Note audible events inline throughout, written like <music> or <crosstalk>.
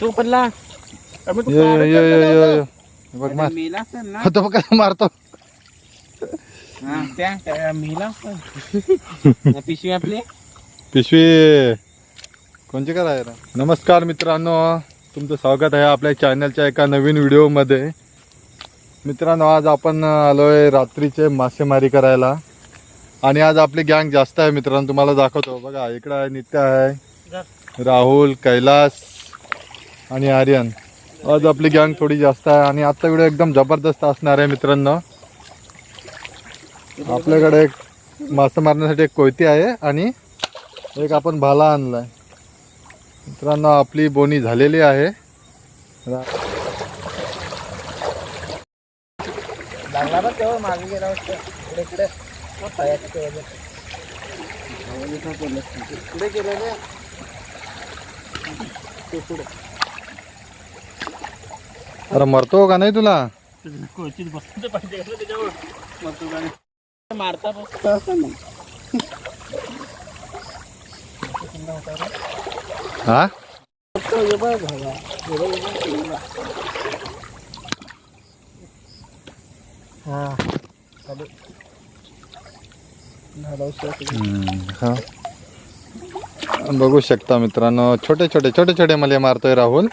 तू पडला. यो यो यो यो यो यो. बघ मार. मेला असेल ना. तो बघ कसा मारतो. हा, त्या त्या मेला असेल. <laughs> या पिशवी आपली. पिशवी. कोणची काय नमस्कार मित्रांनो. तुमचं स्वागत आहे आपल्या चॅनलच्या एका नवीन व्हिडिओमध्ये मित्रांनो आज आपण आलोय रात्रीचे मासेमारी करायला. आणि आज आपली गँग जास्त आहे मित्रांनो तुम्हाला दाखवतो. बघा इकडं आहे नित्य आहे राहुल कैलास आणि आर्यन. आज आपली गँग थोडी जास्त आहे आणि आजचा व्हिडिओ एकदम जबरदस्त असणार आहे मित्रांनो. आपल्याकडे एक मासे मारण्यासाठी एक कोयती आहे आणि एक आपण भाला आणलाय. मित्रांनो आपली बोनी झालेली आहे रा- लागला बघ तेव्हा मागे गेला वाटतं. इकडे इकडे पुढे गेलं ते पुढे अरे मरतो का नाही तुला? कोचित बसते पाहिजे का त्याच्यावर मारता बस असं नाही हा? तो बघ हे चालू. झालं उशिरा. हा बघू शकता मित्रांनो छोटे छोटे छोटे छोटे मले मारतोय राहुल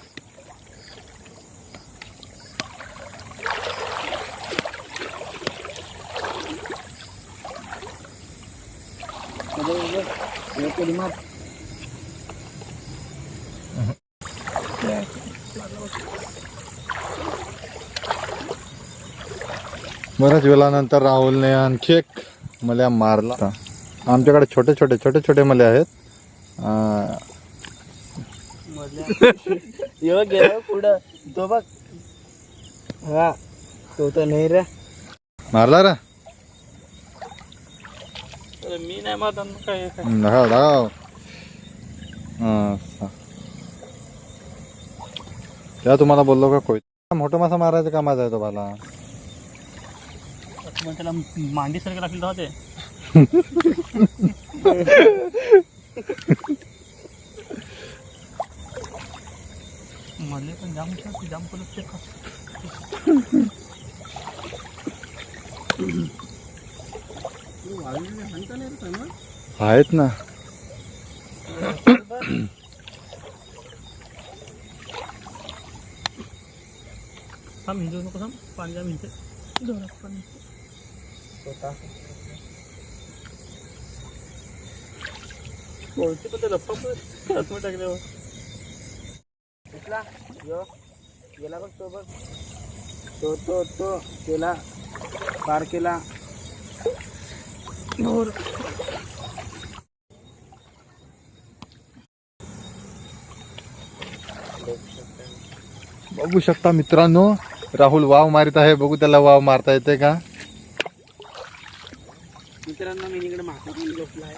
हे बघ, हे बघ. हे कोणी मार. बऱ्याच वेळानंतर राहुलने आणखी एक मल्या मारला. आमच्याकडे छोटे छोटे छोटे छोटे मले आहेत. हे पुढं. तो बघ. हा तो तर नाही रे. मारला रा? मी नाही मारत काय धाव धाव सा. तेव्हा तुम्हाला बोललो का कोय मोठा मासा मारायचा का माझा आहे तो भाला मग त्याला मांडी सारखं लागली तेव्हा ते मधले पण जाम छान जाम पलट आहेत ना थांब हिंदू नको थांब पाणी मिनिट दोन पाणी कोणती पण ते लप्पा पण टाकल्यावर कुठला यो गेला बघ तो बघ. तो तो तो केला. पार केला. भोर बघू शकता मित्रांनो राहुल वाव मारित आहे. बघू त्याला वाव मारता येते का? मित्रांनो मी इकडे मासा पण झोपला आहे.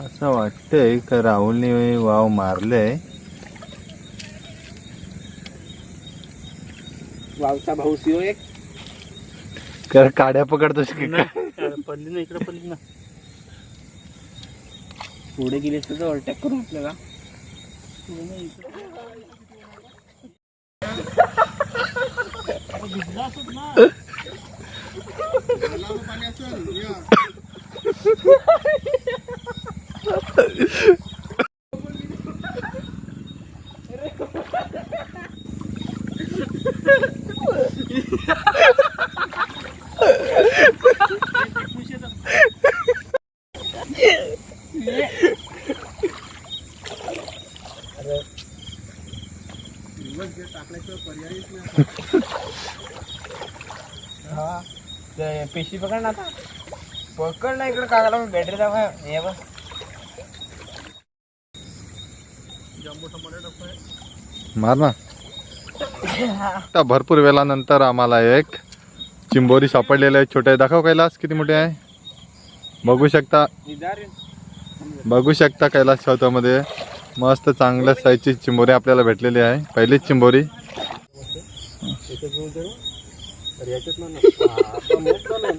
असं वाटतंय का राहुलने वाव मारले वावचा भाऊ सिओ एक. कर काड्या पकडतोस की काय? पडली ना इकडे पडली ना. पुढे गेली तर ओव्हरटेक करून आपल्याला. पुढे नाही, इकडे. अरे भिजला असत ना. हा पिशवी पकड ना आता. पकड ना इकडे कागाला बॅटरी दाखवा. हे बघ मार ना. आता भरपूर वेळानंतर आम्हाला एक चिंबोरी सापडलेलं आहे. छोटे दाखव कैलास किती मोठे आहे? बघू शकता. बघू शकता कैलास चौथामध्ये मस्त चांगल्या साईजची चिंबोरी आपल्याला भेटलेली आहे. पहिलीच चिंबोरी. याच्यात घेऊन जाऊ अरे याच्यात ना आता झालं.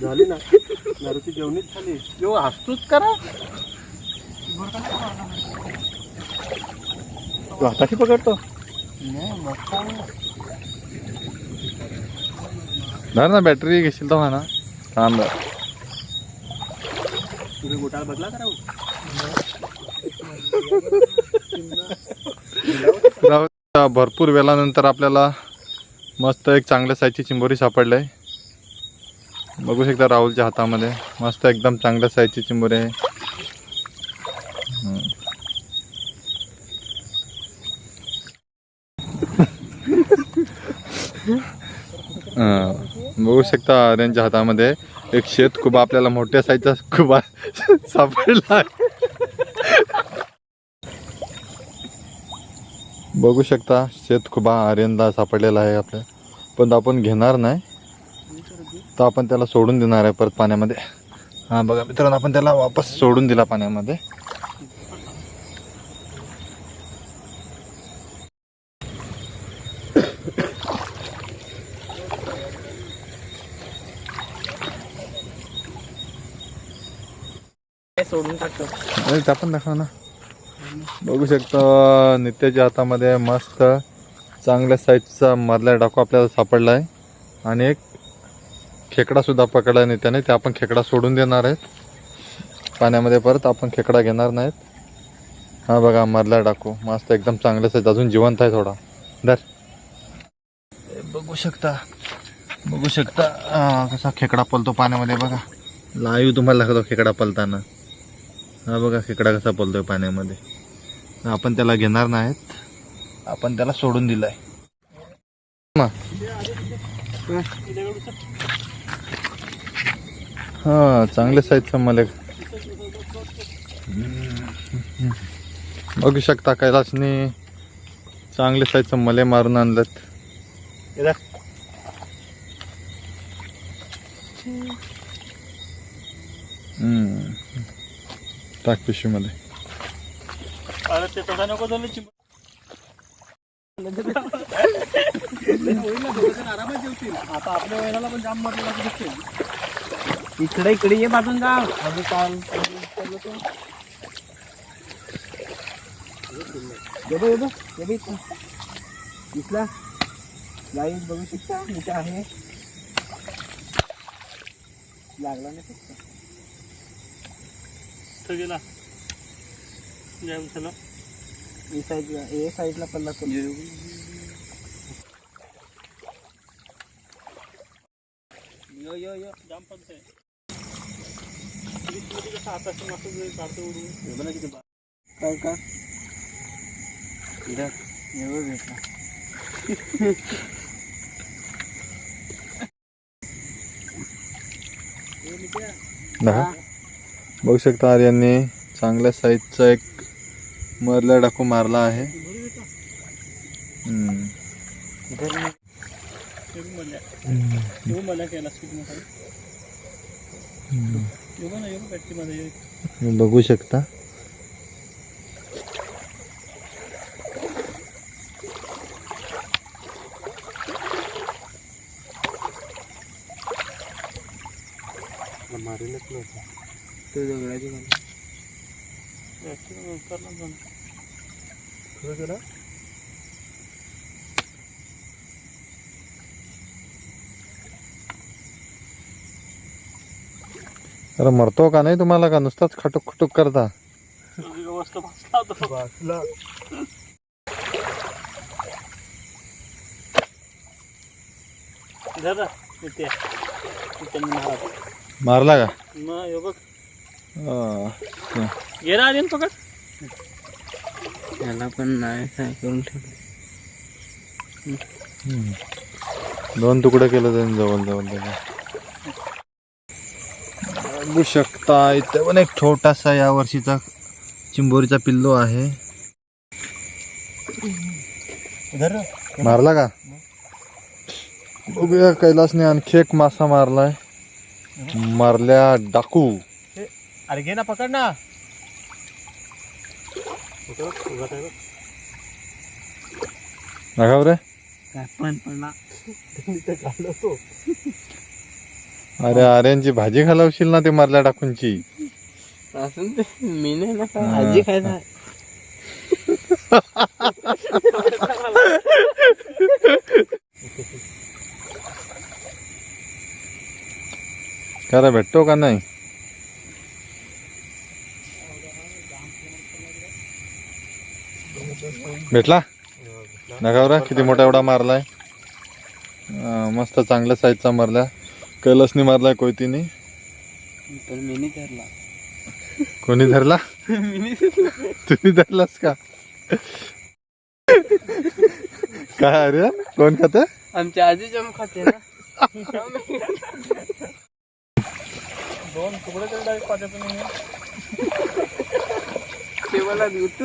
झाली ना. नरूची जेवणीच झाली. यो हसतोच करा तू हाताशी पकडतो. नाही धर ना बॅटरी घेशील तर म्हणा थांब. तुम्ही गोटाळ बदला करा. भरपूर वेळानंतर आपल्याला मस्त एक चांगल्या साईजची चिंबोरी सापडली आहे बघू शकता राहुलच्या हातामध्ये. मस्त एकदम चांगल्या साईजची चिंबोरी आहे. <laughs> बघू शकता आर्यनच्या हातामध्ये. एक शेत कुबा आपल्याला मोठ्या साईजचा कुबा <laughs> सापडला बघू शकता शेतखुबा आर्यनला सापडलेला आहे आपल्या पण आपण घेणार नाही. तर आपण त्याला सोडून देणार आहे परत पाण्यामध्ये. हां बघा मित्रांनो आपण त्याला वापस सोडून दिला पाण्यामध्ये. सोडून टाकतो. अरे त्या पण दाखवा ना. बघू शकता नित्याच्या हातामध्ये मस्त चांगल्या साईजचा मधला डाकू आपल्याला सापडला आहे आणि एक खेकडा सुद्धा पकडला आहे नित्याने ते आपण खेकडा सोडून देणार आहेत. पाण्यामध्ये परत आपण खेकडा घेणार नाहीत. हा बघा मधला डाकू. मस्त एकदम चांगल्या साईज अजून जिवंत आहे थोडा. धर. हे बघू शकता बघू शकता कसा खेकडा पलतो पाण्यामध्ये बघा. लाईव्ह तुम्हाला दाखवतो खेकडा पलताना. हा बघा खेकडा कसा पलतोय पाण्यामध्ये. आपण त्याला घेणार नाहीत. आपण त्याला सोडून दिलाय. हा चांगल्या साईजचा मला. बघू शकता कैलासने चांगल्या साईजचं मले मारून आणलं हम्म. टाक पिशवीमध्ये. ते तसा नको झालं चिंब आरामात जेवतील आता आपल्या पण जाम इकडे इकडे ये बाजून जा अजून बघ दिसला लाईन बघू शकता? इथे आहे. लागला नाही फक्त. गेला. चला. ए साईडला ए साईडला पल्ला तो यो यो यो जाम पडतंय. काय का एवढं भेटला दहा बघू शकता आर्यांनी चांगल्या साईजचा एक मरला डाकू मारला आहे. हम्म. बघू शकता. मारेलच नव्हता. तो दगडाची अरे मरतो का नाही तुम्हाला का? नुसताच खटुक खटुक करता. मारला का? गेला आधी पकड याला पण नाही काय करून हम्म. दोन तुकडे केलं त्यांनी जवळ जवळ त्याला बघू शकता इथे पण एक छोटासा या वर्षीचा चिंबोरीचा पिल्लू आहे. मारला का? बघूया कैलासने आणखी एक मासा मारलाय. मारल्या डाकू. अरे घे ना पकड ना. दाखव रे काय पण पडला अरे आर्यांची भाजी घालवशील ना ते मरल्या टाकूनची असून ते मी नाही ना काय आजी काय नाही करा भेटतो का नाही? भेटला? दाखव रे किती मोठा एवढा मारलाय? मस्त चांगल्या साईजचा मारला. कैलासनी मारलाय कोयतीने. कोणी धरला? मी नाही तुम्ही धरलास का? काय अरे? कोण खात? आमच्या आजी जम खाते ना. दोन तुकडे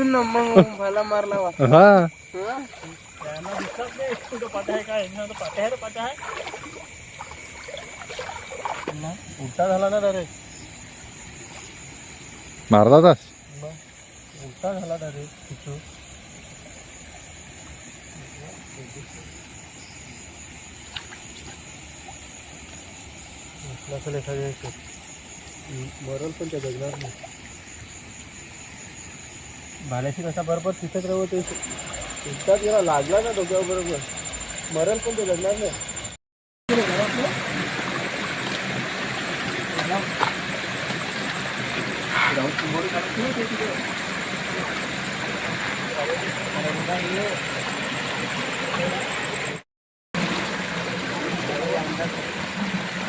ना मग मला मारला वा. हा. हा? उलटा झाला ना डायरेक्ट मारला तास उलटा झाला डायरेक्ट एखाद्या पण त्या जगणार नाही. भाल्याशी कसा बरोबर तिथंच राहू ते एकदाच तिला लागला ना डोक्यावर बरोबर मरल पण ते लढणार नाही Thank you.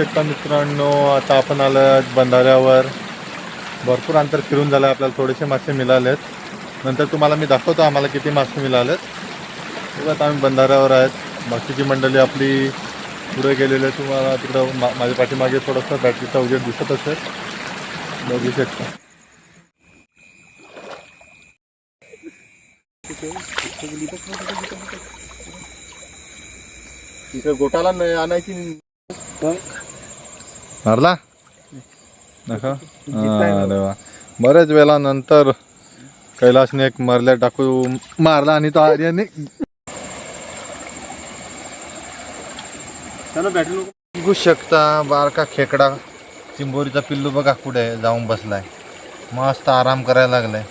शकता मित्रांनो. आता आपण आलो बंधाऱ्यावर. भरपूर अंतर फिरून झालं आपल्याला थोडेसे मासे मिळालेत. नंतर तुम्हाला मी दाखवतो आम्हाला किती मासे मिळालेत. बघत आम्ही बंधाऱ्यावर आहेत. बाकीची मंडळी आपली पुढे गेलेले तुम्हाला तिकडं मा माझ्या पाठीमागे थोडंसं बॅटरीचा उजेड दिसत असेल. बघू शकता. गोटाला आणायची मारला? नका? अरे वा. बरेच वेळा नंतर कैलासने एक मरल्या टाकू मारला आणि तो आर्याने बघू शकता बारका खेकडा. चिंबोरीचा पिल्लू बघा कुठे जाऊन बसलाय. मस्त आराम करायला लागलाय.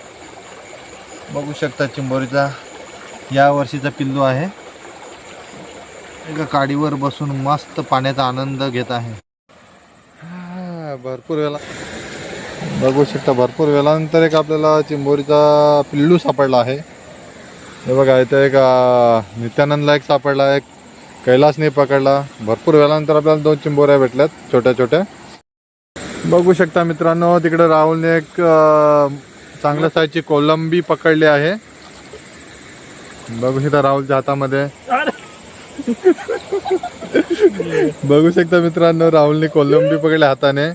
बघू शकता चिंबोरीचा या वर्षीचा पिल्लू आहे. एका काडीवर बसून मस्त पाण्याचा आनंद घेत आहे. भरपूर वेळा. बघू शकता भरपूर वेळानंतर एक आपल्याला चिंबोरीचा पिल्लू सापडला आहे. हे बघा इथे एक नित्यानंदला एक सापडला एक कैलासने पकडला. भरपूर वेळानंतर आपल्याला दोन चिंबोऱ्या भेटल्यात छोट्या छोट्या. बघू शकता मित्रांनो तिकडे राहुलने एक चांगल्या साईजची कोलंबी पकडली आहे. बघू शकता राहुलच्या हातामध्ये. बघू शकता मित्रांनो राहुलने कोलंबी पकडली हाताने.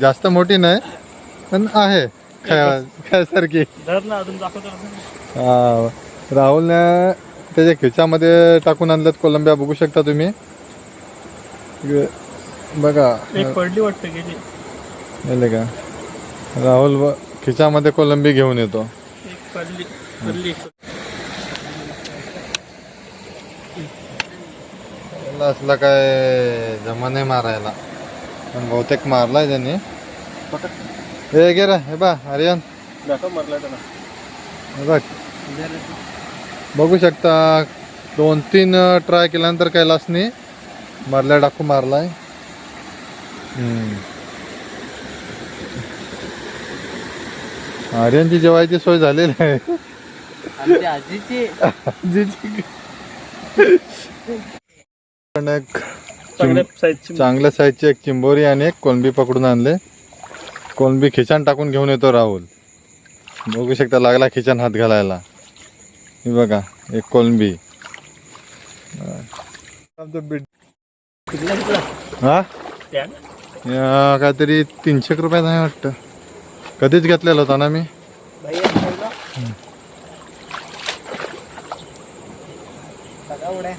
जास्त मोठी नाही पण आहे. खाया खायसारखी. हा, राहुलने त्याच्या खिच्यामध्ये टाकून आणल्यात कोलंब्या बघू शकता तुम्ही. बघा. एक पडली वाटतं का? राहुल खिच्यामध्ये कोलंबी घेऊन येतो. त्याला असला काय जमा नाही मारायला. पण बहुतेक मारलाय त्यांनी. हे गे रे हे बा आर्यन. हे बघ. बघू शकता दोन तीन ट्राय केल्यानंतर कैलासनी मारल्या डाकू मारलाय. हम्म. आर्यनची जेवायची सोय झालेली आहे. आजीची. एक चांगल्या साईजची चांगल्या साईजची एक चिंबोरी आणि एक कोलंबी पकडून आणले. कोलंबी खिचान टाकून घेऊन येतो राहुल. बघू शकता लागला खिचान हात घालायला. हे बघा एक कोलंबी. हा? काहीतरी तीनशे रुपयात आहे वाटतं. कधीच घेतलेला होता ना मी बाई आहे पहिला. सगळ्या उड्या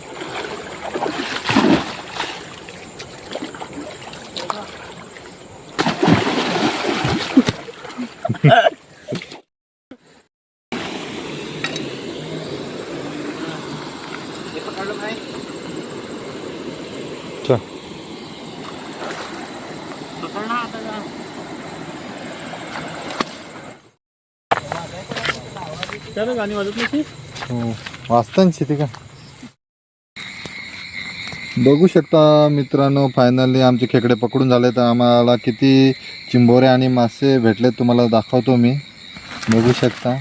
हे पकडलं नाही चल गाणी वाजत हो. वाचताना शेती का? बघू शकता मित्रांनो फायनली आमचे खेकडे पकडून झाले तर आम्हाला किती चिंबोरे आणि मासे भेटले तुम्हाला दाखवतो मी. बघू शकता.